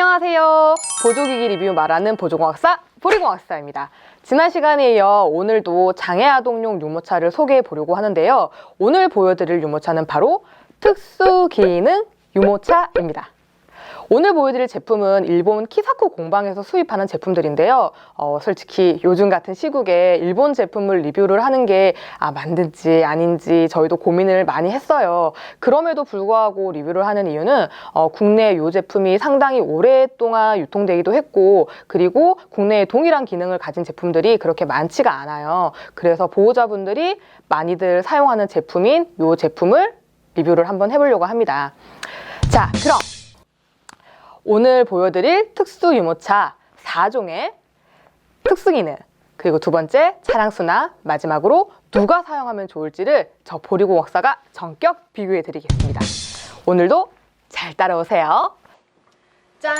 안녕하세요. 보조기기 리뷰 말하는 보조공학사 보리공학사입니다. 지난 시간에 이어 오늘도 장애아동용 유모차를 소개해 보려고 하는데요. 오늘 보여드릴 유모차는 바로 특수기능 유모차입니다. 오늘 보여드릴 제품은 일본 키사쿠 공방에서 수입하는 제품들인데요. 어, 솔직히 요즘 같은 시국에 일본 제품을 리뷰를 하는 게 아, 맞는지 아닌지 저희도 고민을 많이 했어요. 그럼에도 불구하고 리뷰를 하는 이유는 어, 국내 이 제품이 상당히 오랫동안 유통되기도 했고 그리고 국내에 동일한 기능을 가진 제품들이 그렇게 많지가 않아요. 그래서 보호자분들이 많이들 사용하는 제품인 이 제품을 리뷰를 한번 해보려고 합니다. 자, 그럼 오늘 보여드릴 특수 유모차 4종의 특수 기능 그리고 두 번째 차량 수나 마지막으로 누가 사용하면 좋을지를 저 보리고학사가 전격 비교해 드리겠습니다. 오늘도 잘 따라오세요. 짠!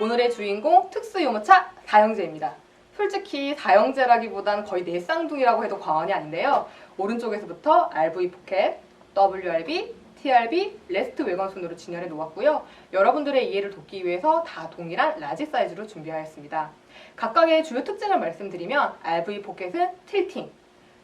오늘의 주인공 특수 유모차 사형제입니다. 솔직히 사형제라기보단 거의 내쌍둥이라고 해도 과언이 아닌데요. 오른쪽에서부터 RV 포켓, WRB, TRB, 레스트 외관 순으로 진열해 놓았고요. 여러분들의 이해를 돕기 위해서 다 동일한 라지 사이즈로 준비하였습니다. 각각의 주요 특징을 말씀드리면 RV 포켓은 틸팅,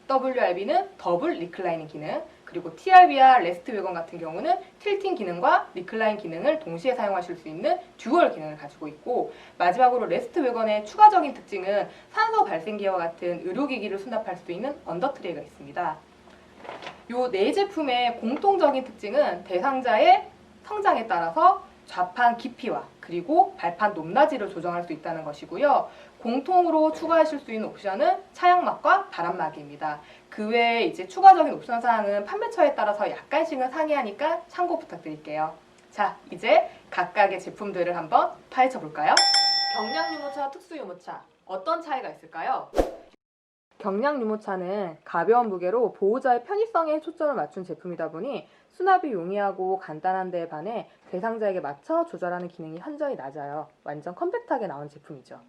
WRB는 더블 리클라이닝 기능, 그리고 TRB와 레스트 외관 같은 경우는 틸팅 기능과 리클라인 기능을 동시에 사용하실 수 있는 듀얼 기능을 가지고 있고 마지막으로 레스트 외관의 추가적인 특징은 산소 발생기와 같은 의료기기를 수납할 수 있는 언더트레이가 있습니다. 요 네 제품의 공통적인 특징은 대상자의 성장에 따라서 좌판 깊이와 그리고 발판 높낮이를 조정할 수 있다는 것이고요. 공통으로 추가하실 수 있는 옵션은 차양막과 바람막이입니다. 그 외에 이제 추가적인 옵션 사항은 판매처에 따라서 약간씩은 상이하니까 참고 부탁드릴게요. 자, 이제 각각의 제품들을 한번 파헤쳐 볼까요? 경량 유모차, 특수 유모차 어떤 차이가 있을까요? 경량 유모차는 가벼운 무게로 보호자의 편의성에 초점을 맞춘 제품이다 보니 수납이 용이하고 간단한 데에 반해 대상자에게 맞춰 조절하는 기능이 현저히 낮아요. 완전 컴팩트하게 나온 제품이죠.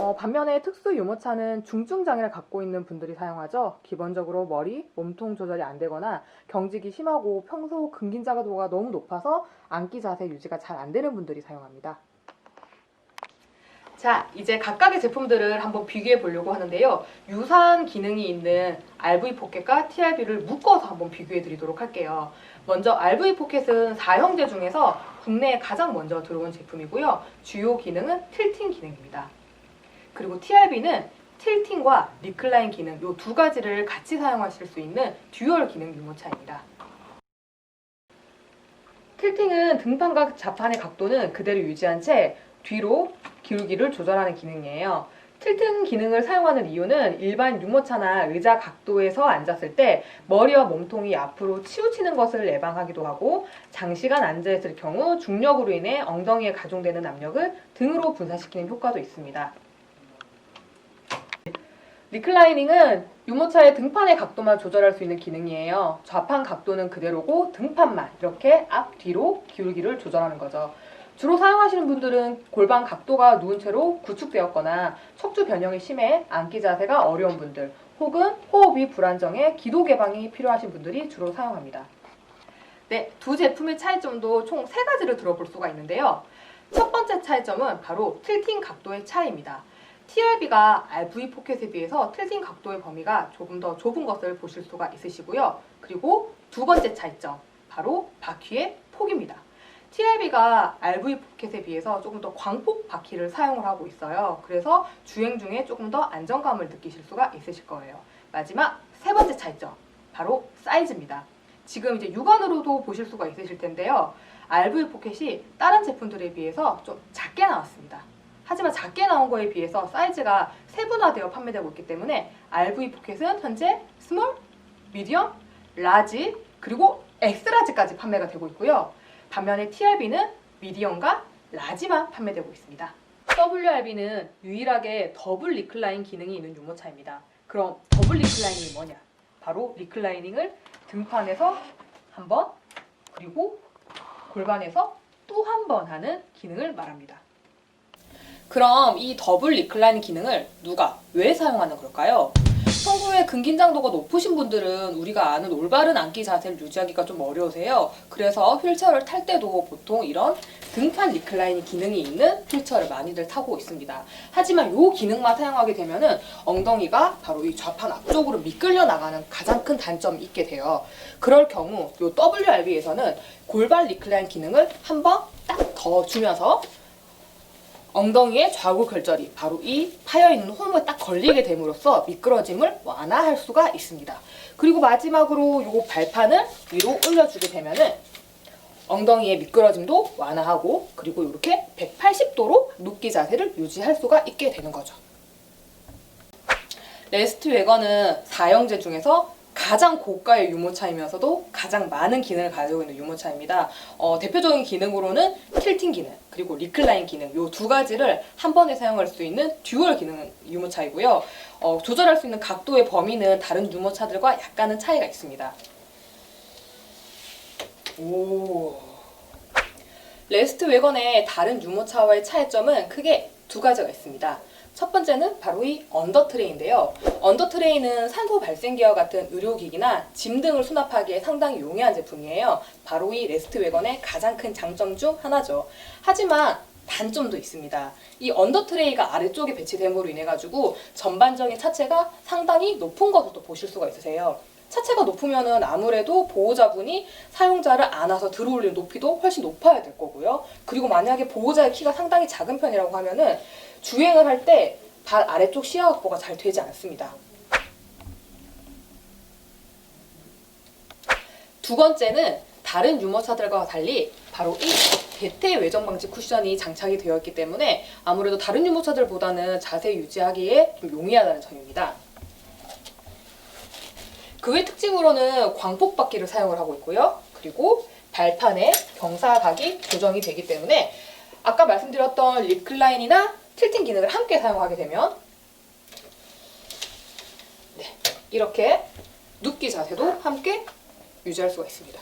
어, 반면에 특수 유모차는 중증 장애를 갖고 있는 분들이 사용하죠. 기본적으로 머리, 몸통 조절이 안 되거나 경직이 심하고 평소 근긴자가도가 너무 높아서 앉기 자세 유지가 잘 안 되는 분들이 사용합니다. 자, 이제 각각의 제품들을 한번 비교해 보려고 하는데요. 유사한 기능이 있는 RV 포켓과 TRB를 묶어서 한번 비교해 드리도록 할게요. 먼저 RV 포켓은 4형제 중에서 국내에 가장 먼저 들어온 제품이고요. 주요 기능은 틸팅 기능입니다. 그리고 TRB는 틸팅과 리클라인 기능 이 두 가지를 같이 사용하실 수 있는 듀얼 기능 유모차입니다. 틸팅은 등판과 좌판의 각도는 그대로 유지한 채 뒤로 기울기를 조절하는 기능이에요. 틸튼 기능을 사용하는 이유는 일반 유모차나 의자 각도에서 앉았을 때 머리와 몸통이 앞으로 치우치는 것을 예방하기도 하고 장시간 앉아있을 경우 중력으로 인해 엉덩이에 가중되는 압력을 등으로 분산시키는 효과도 있습니다. 리클라이닝은 유모차의 등판의 각도만 조절할 수 있는 기능이에요. 좌판 각도는 그대로고 등판만 이렇게 앞, 뒤로 기울기를 조절하는 거죠. 주로 사용하시는 분들은 골반 각도가 누운 채로 구축되었거나 척추 변형이 심해 앉기 자세가 어려운 분들 혹은 호흡이 불안정해 기도 개방이 필요하신 분들이 주로 사용합니다. 네, 두 제품의 차이점도 총 세 가지를 들어볼 수가 있는데요. 첫 번째 차이점은 바로 틸팅 각도의 차이입니다. TRB가 RV 포켓에 비해서 틸팅 각도의 범위가 조금 더 좁은 것을 보실 수가 있으시고요. 그리고 두 번째 차이점, 바로 바퀴의 폭입니다. TRB가 RV 포켓에 비해서 조금 더 광폭 바퀴를 사용을 하고 있어요. 그래서 주행 중에 조금 더 안정감을 느끼실 수가 있으실 거예요. 마지막 세 번째 차이점, 바로 사이즈입니다. 지금 이제 육안으로도 보실 수가 있으실 텐데요. RV 포켓이 다른 제품들에 비해서 좀 작게 나왔습니다. 하지만 작게 나온 거에 비해서 사이즈가 세분화되어 판매되고 있기 때문에 RV 포켓은 현재 스몰, 미디엄, 라지, 그리고 엑스라지까지 판매가 되고 있고요. 반면에 TRB는 미디엄과 라지만 판매되고 있습니다. WRB는 유일하게 더블 리클라인 기능이 있는 유모차입니다. 그럼 더블 리클라이닝이 뭐냐? 바로 리클라이닝을 등판에서 한 번, 그리고 골반에서 또 한 번 하는 기능을 말합니다. 그럼 이 더블 리클라인 기능을 누가 왜 사용하는 걸까요? 평소에 근긴장도가 높으신 분들은 우리가 아는 올바른 앉기 자세를 유지하기가 좀 어려우세요. 그래서 휠체어를 탈 때도 보통 이런 등판 리클라이닝 기능이 있는 휠체어를 많이들 타고 있습니다. 하지만 이 기능만 사용하게 되면은 엉덩이가 바로 이 좌판 앞쪽으로 미끌려 나가는 가장 큰 단점이 있게 돼요. 그럴 경우 이 WRB에서는 골반 리클라인 기능을 한번 딱 더 주면서 엉덩이의 좌우 결절이 바로 이 파여 있는 홈에 딱 걸리게 됨으로써 미끄러짐을 완화할 수가 있습니다. 그리고 마지막으로 이 발판을 위로 올려주게 되면은 엉덩이의 미끄러짐도 완화하고 그리고 이렇게 180도로 눕기 자세를 유지할 수가 있게 되는 거죠. 레스트 웨건은 4형제 중에서 가장 고가의 유모차이면서도 가장 많은 기능을 가지고 있는 유모차입니다. 어, 대표적인 기능으로는 틸팅 기능 그리고 리클라인 기능 이 두 가지를 한 번에 사용할 수 있는 듀얼 기능 유모차이고요. 어, 조절할 수 있는 각도의 범위는 다른 유모차들과 약간은 차이가 있습니다. 오. 레스트 웨건의 다른 유모차와의 차이점은 크게 두 가지가 있습니다. 첫 번째는 바로 이 언더트레이인데요. 언더트레이는 산소 발생기와 같은 의료기기나 짐 등을 수납하기에 상당히 용이한 제품이에요. 바로 이 레스트 웨건의 가장 큰 장점 중 하나죠. 하지만 단점도 있습니다. 이 언더트레이가 아래쪽에 배치됨으로 인해 가지고 전반적인 차체가 상당히 높은 것으로 보실 수가 있으세요. 차체가 높으면은 아무래도 보호자분이 사용자를 안아서 들어올리는 높이도 훨씬 높아야 될 거고요. 그리고 만약에 보호자의 키가 상당히 작은 편이라고 하면은 주행을 할 때 발 아래쪽 시야 확보가 잘 되지 않습니다. 두 번째는 다른 유모차들과 달리 바로 이 대퇴 외전 방지 쿠션이 장착이 되어 있기 때문에 아무래도 다른 유모차들보다는 자세 유지하기에 좀 용이하다는 점입니다. 그 외 특징으로는 광폭 바퀴를 사용을 하고 있고요. 그리고 발판에 경사각이 조정이 되기 때문에 아까 말씀드렸던 리클라인이나 틸팅 기능을 함께 사용하게 되면 네, 이렇게 눕기 자세도 함께 유지할 수가 있습니다.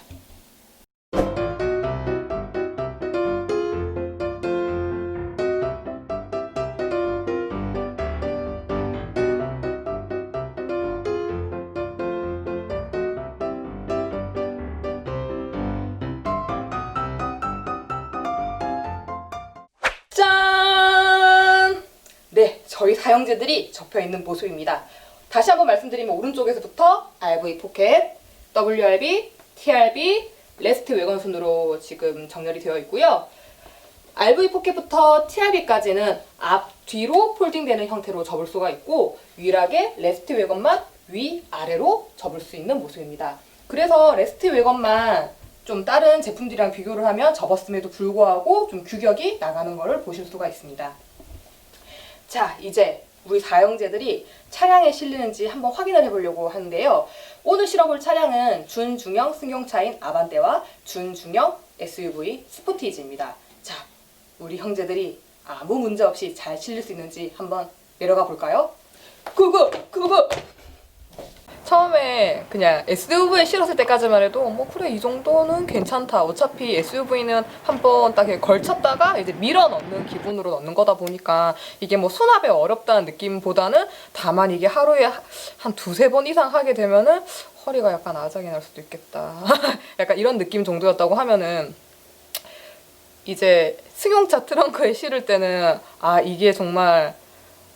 사용제들이 접혀 있는 모습입니다. 다시 한번 말씀드리면 오른쪽에서부터 RV 포켓, WRB, TRB, 레스트 외건 순으로 지금 정렬이 되어 있고요. RV 포켓부터 TRB까지는 앞, 뒤로 폴딩되는 형태로 접을 수가 있고 유일하게 레스트 외건만 위, 아래로 접을 수 있는 모습입니다. 그래서 레스트 외건만 좀 다른 제품들이랑 비교를 하면 접었음에도 불구하고 좀 규격이 나가는 것을 보실 수가 있습니다. 자, 이제 우리 사용제들이 차량에 실리는지 한번 확인을 해보려고 하는데요. 오늘 실어볼 차량은 준중형 승용차인 아반떼와 준중형 SUV 스포티지입니다. 자, 우리 형제들이 아무 문제 없이 잘 실릴 수 있는지 한번 내려가 볼까요? 구구! 구구! 처음에 그냥 SUV에 실었을 때까지만 해도 뭐 그래 이 정도는 괜찮다. 어차피 SUV는 한번 딱 걸쳤다가 이제 밀어 넣는 기분으로 넣는 거다 보니까 이게 뭐 수납에 어렵다는 느낌보다는 다만 이게 하루에 한 두세 번 이상 하게 되면은 허리가 약간 아작이 날 수도 있겠다. 약간 이런 느낌 정도였다고 하면은 이제 승용차 트렁크에 실을 때는 아 이게 정말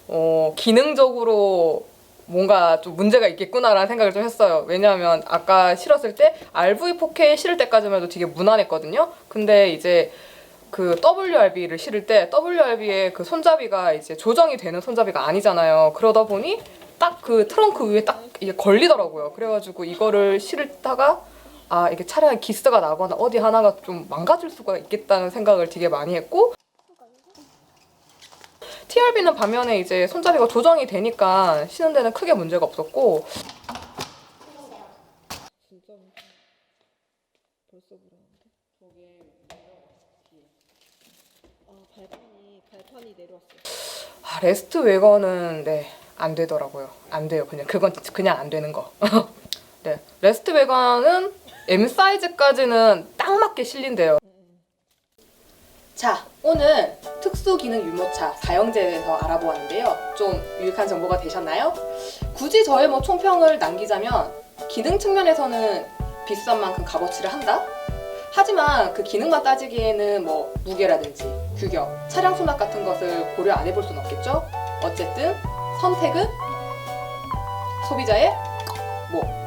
어 기능적으로 뭔가 좀 문제가 있겠구나라는 생각을 좀 했어요. 왜냐하면 아까 실었을 때 RV4K 실을 때까지만 해도 되게 무난했거든요. 근데 이제 그 WRB를 실을 때 WRB의 그 손잡이가 이제 조정이 되는 손잡이가 아니잖아요. 그러다 보니 딱 그 트렁크 위에 딱 이게 걸리더라고요. 그래가지고 이거를 실다가 아 이게 차량에 기스가 나거나 어디 하나가 좀 망가질 수가 있겠다는 생각을 되게 많이 했고 TRB는 반면에 이제 손잡이가 조정이 되니까 신는 데는 크게 문제가 없었고 발판이 발판이 내려왔어요. 아, 레스트 웨건은 네, 안 되더라고요. 안 돼요. 그냥 그건 그냥 안 되는 거. 네. 레스트 웨건은 M 사이즈까지는 딱 맞게 실린대요. 자, 오늘 특수 기능 유모차 사용제에 대해서 알아보았는데요. 좀 유익한 정보가 되셨나요? 굳이 저의 뭐 총평을 남기자면 기능 측면에서는 비싼 만큼 값어치를 한다. 하지만 그 기능만 따지기에는 뭐 무게라든지 규격, 차량 수납 같은 것을 고려 안 해볼 순 없겠죠. 어쨌든 선택은 소비자의 뭐